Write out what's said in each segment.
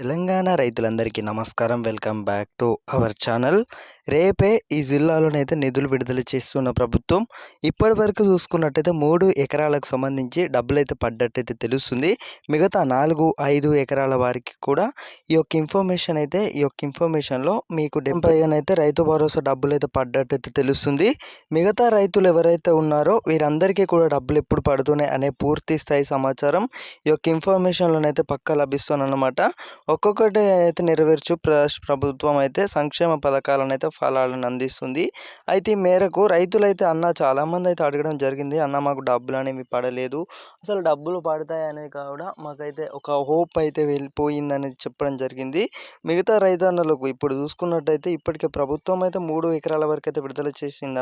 తెలంగాణ రైతులందరికీ నమస్కారం. Welcome back to our channel. రేపే ఈ జిల్లాలోనైతే నిధులు విడుదల చేస్తున్న ప్రభుత్వం. ఇప్పటి వరకు చూసుకున్నట్టయితే మూడు ఎకరాలకు సంబంధించి డబ్బులు అయితే పడ్డట్టయితే తెలుస్తుంది. మిగతా నాలుగు ఐదు ఎకరాల వారికి కూడా ఈ యొక్క ఇన్ఫర్మేషన్ అయితే ఈ యొక్క ఇన్ఫర్మేషన్లో మీకు డెంపైగానైతే రైతు భరోసా డబ్బులు అయితే పడ్డట్టయితే తెలుస్తుంది. మిగతా రైతులు ఎవరైతే ఉన్నారో వీరందరికీ కూడా డబ్బులు ఎప్పుడు పడుతున్నాయి అనే పూర్తి స్థాయి సమాచారం ఈ యొక్క ఇన్ఫర్మేషన్లోనైతే పక్కా లభిస్తుందన్నమాట. ఒక్కొక్కటి అయితే నెరవేర్చు ప్రభుత్వం అయితే సంక్షేమ పథకాలను అయితే ఫలాలను అందిస్తుంది. అయితే ఈ మేరకు రైతులైతే అన్న చాలామంది అయితే అడగడం జరిగింది అన్న మాకు డబ్బులు అనేవి పడలేదు. అసలు డబ్బులు పడతాయని కూడా మాకైతే ఒక హోప్ అయితే వెళ్ళిపోయిందని చెప్పడం జరిగింది. మిగతా రైతన్నలకు ఇప్పుడు చూసుకున్నట్టయితే ఇప్పటికే ప్రభుత్వం అయితే మూడు ఎకరాల వరకు అయితే విడుదల చేసింది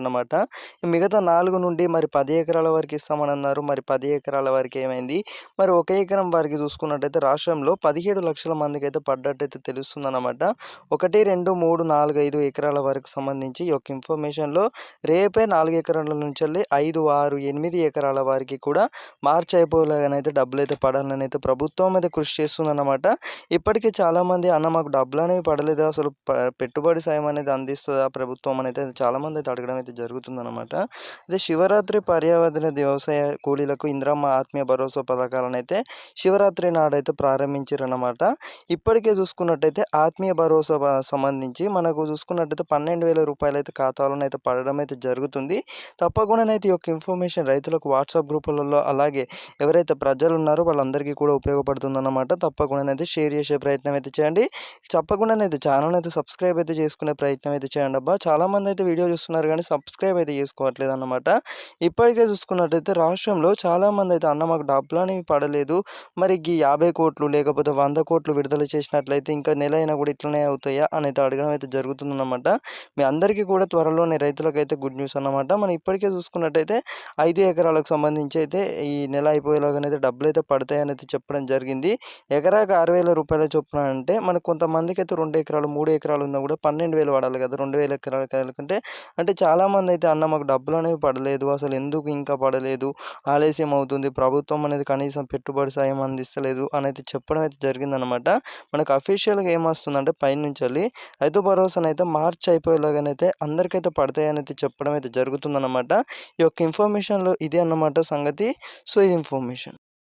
మిగతా నాలుగు నుండి మరి పది ఎకరాల వరకు ఇస్తామని అన్నారు మరి పది ఎకరాల వరకు ఏమైంది? మరి ఒక ఎకరం వారికి చూసుకున్నట్టయితే రాష్ట్రంలో పదిహేడు లక్షల మంది మందికి అయితే పడ్డట్టయితే తెలుస్తుంది అనమాట ఒకటి రెండు మూడు నాలుగు ఐదు ఎకరాల వరకు సంబంధించి ఈ యొక్క ఇన్ఫర్మేషన్లో రేపే నాలుగు ఎకరాల నుంచి వెళ్ళి ఐదు ఆరు ఎనిమిది ఎకరాల వారికి కూడా మార్చి అయిపోలేగానైతే డబ్బులు అయితే పడాలని అయితే ప్రభుత్వం అయితే కృషి చేస్తుందన్నమాట. ఇప్పటికీ చాలామంది అన్న మాకు డబ్బులు అనేవి పడలేదు అసలు పెట్టుబడి సాయం అనేది అందిస్తుందా ప్రభుత్వం? అనేది చాలామంది అయితే అడగడం అయితే జరుగుతుందన్నమాట. అయితే శివరాత్రి పర్యావరణ వ్యవసాయ కూలీలకు ఇంద్రమ్మ ఆత్మీయ భరోసా పథకాలను అయితే శివరాత్రి నాడైతే ప్రారంభించారన్నమాట. ఇప్పటికే చూసుకున్నట్టయితే ఆత్మీయ భరోసా సంబంధించి మనకు చూసుకున్నట్టయితే పన్నెండు వేల రూపాయలు అయితే ఖాతాలను అయితే పడడం అయితే జరుగుతుంది. తప్పకుండానైతే ఈ యొక్క ఇన్ఫర్మేషన్ రైతులకు వాట్సాప్ గ్రూపులలో అలాగే ఎవరైతే ప్రజలు ఉన్నారో వాళ్ళందరికీ కూడా ఉపయోగపడుతుంది అన్నమాట తప్పకుండానైతే షేర్ చేసే ప్రయత్నం అయితే చేయండి. తప్పకుండానైతే ఛానల్ అయితే సబ్స్క్రైబ్ అయితే చేసుకునే ప్రయత్నం అయితే చేయండి. అబ్బా! చాలామంది అయితే వీడియో చూస్తున్నారు కానీ సబ్స్క్రైబ్ అయితే చేసుకోవట్లేదు అన్నమాట ఇప్పటికే చూసుకున్నట్టయితే రాష్ట్రంలో చాలామంది అయితే అన్న మాకు డబ్బులు అనేవి పడలేదు. మరి ఈ యాభై కోట్లు లేకపోతే వంద కోట్లు విడుదల విడుదల చేసినట్లయితే ఇంకా నెల అయినా కూడా ఇట్లనే అవుతాయా అని అయితే అడగడం అయితే జరుగుతుందన్నమాట. మీ అందరికీ కూడా త్వరలోనే రైతులకైతే గుడ్ న్యూస్ అన్నమాట. మనం ఇప్పటికే చూసుకున్నట్టయితే ఐదు ఎకరాలకు సంబంధించి అయితే ఈ నెల అయిపోయేలాగానైతే డబ్బులు అయితే పడతాయని అయితే చెప్పడం జరిగింది. ఎకరాకు ఆరు వేల రూపాయల చొప్పున అంటే మనకు కొంతమందికి అయితే రెండు ఎకరాలు మూడు ఎకరాలు ఉన్నా కూడా పన్నెండు వేలు పడాలి కదా. రెండు వేల ఎకరాల కంటే అంటే చాలామంది అయితే అన్న మాకు డబ్బులు అనేవి పడలేదు. అసలు ఎందుకు ఇంకా పడలేదు? ఆలస్యం అవుతుంది. ప్రభుత్వం అనేది కనీసం పెట్టుబడి సాయం అందిస్తలేదు అని అయితే చెప్పడం అయితే జరిగిందనమాట మనకు అఫీషియల్గా ఏమొస్తుందంటే పైనుంచి వెళ్ళి రైతు భరోసాను అయితే మార్చ్ అయిపోయేలాగానైతే అందరికైతే పడతాయని అయితే చెప్పడం అయితే జరుగుతుందన్నమాట. ఈ యొక్క ఇన్ఫర్మేషన్లో ఇదే అన్నమాట సంగతి. సో ఇది ఇన్ఫర్మేషన్